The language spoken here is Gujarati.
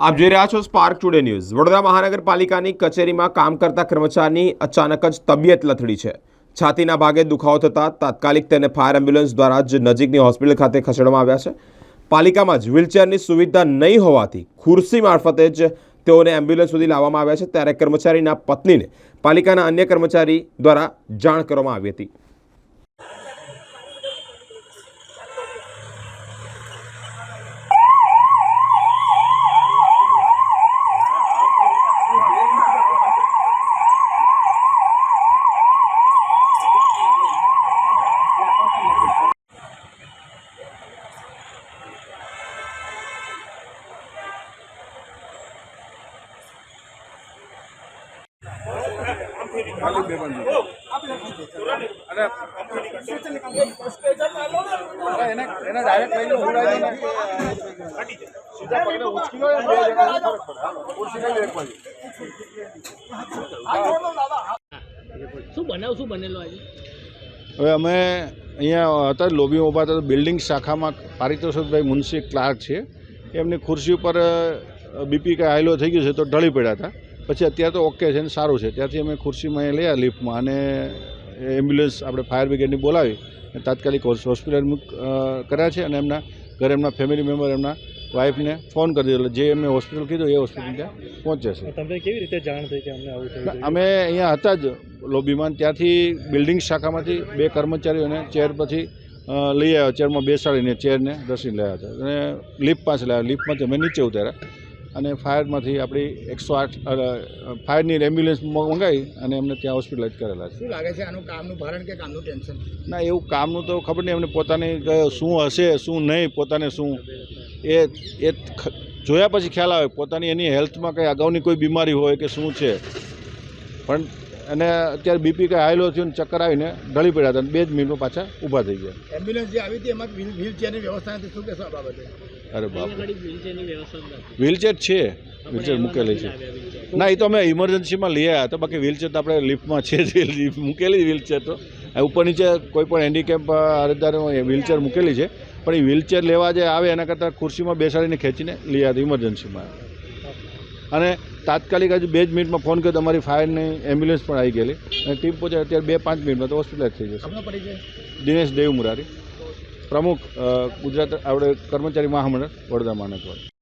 આપ જોઈ રહ્યા છો સ્પાર્ક ટુડે ન્યૂઝ વડોદરા મહાનગરપાલિકાની કચેરીમાં કામ કરતા કર્મચારીની અચાનક જ તબિયત લથડી છે. છાતીના ભાગે દુખાવો થતાં તાત્કાલિક તેને ફાયર એમ્બ્યુલન્સ દ્વારા જ નજીકની હોસ્પિટલ ખાતે ખસેડવામાં આવ્યા છે. પાલિકામાં જ વ્હીલચેરની સુવિધા નહીં હોવાથી ખુરશી મારફતે જ તેઓને એમ્બ્યુલન્સ સુધી લાવવામાં આવ્યા છે. ત્યારે કર્મચારીના પત્નીને પાલિકાના અન્ય કર્મચારી દ્વારા જાણ કરવામાં આવી હતી. શું બનાવ, શું બનેલો આજે? હવે અમે અહીંયા હતા લોબીમાં ઊભા હતા બિલ્ડિંગ શાખામાં પારિતોષિકભાઈ મુનશી ક્લાર્ક છે. એમની ખુરશી ઉપર બીપી કાંઈ હાયલો થઈ ગયું છે તો ઢળી પડ્યા હતા. પછી અત્યારે તો ઓકે છે ને સારું છે. ત્યાંથી અમે ખુરશીમાં એ લયા આવ્યા લિફ્ટમાં અને એમ્બ્યુલન્સ આપણે ફાયર બ્રિગેડની બોલાવી અને તાત્કાલિક હોસ્પિટલ મૂક કર્યા છે અને એમના ઘરે એમના ફેમિલી મેમ્બર એમના વાઇફને ફોન કરી દીધો. જે એમને હોસ્પિટલ કીધું એ હોસ્પિટલ ત્યાં પહોંચે છે. તમને કેવી રીતે જાણ થઈ કે અમને આવું થયું અમે અહીંયા હતા જ લોબીમાં. ત્યાંથી બિલ્ડિંગ શાખામાંથી બે કર્મચારીઓને ચેર પછી લઈ આવ્યા. ચેરમાં બેસાડીને ચેરને રસીને લાવ્યા હતા. અને લિફ્ટ પાસે લાવ્યા લિફ્ટમાંથી અમે નીચે ઉતાર્યા. અને ફાયરમાંથી આપણી એકસો આઠ ફાયરની એમ્બ્યુલન્સ મંગાવી અને એમને ત્યાં હોસ્પિટલાઇઝ કરેલા છે. શું લાગે છે આનું કામનું ભારણ કે કામનું ટેન્શન ના એવું કામનું તો ખબર નહીં એમને પોતાની શું હશે શું નહીં પોતાને શું? એ એ જોયા પછી ખ્યાલ આવે પોતાની એની હેલ્થમાં કંઈ અગાઉની કોઈ બીમારી હોય કે શું છે. પણ અને અત્યારે બીપી કંઈ હાઈલો થયું ચક્કર આવીને ઢળી પડ્યા હતા અને બે જ મિનિટમાં પાછા ઊભા થઈ ગયા. એમ્બ્યુલન્સ જે આવી હતી એમાં વ્હીલચેરની વ્યવસ્થા નથી. શું કહેશો આ બાબતે? અરે બાપ વ્હીલચેર છે? વ્હીલચેર મૂકેલી છે. ના એ તો અમે ઇમરજન્સીમાં લઈ આવ્યા હતા. બાકી વ્હીલચેર તો આપણે લિફ્ટમાં છે જ. મૂકેલી વ્હીલચેર તો. ઉપર નીચે કોઈ પણ હેન્ડીકેપ અરજદાર વ્હીલચેર મૂકેલી છે. પણ એ વ્હીલચેર લેવા જે આવે એના કરતાં ખુરશીમાં બેસાડીને ખેંચીને લઈ આવ્યા હતા ઇમરજન્સીમાં અને તાત્કાલિક હજુ બે જ મિનિટમાં ફોન કર્યો. તમારી ફાયરની એમ્બ્યુલન્સ પણ આવી ગયેલી. અને ટીમ પહોંચે અત્યારે બે પાંચ મિનિટમાં તો હોસ્પિટલાઇઝ થઈ જશે. દિનેશ દેવ મુરારી પ્રમુખ ગુજરાત આપણે કર્મચારી મહામંડળ વડોદરા મહાનગર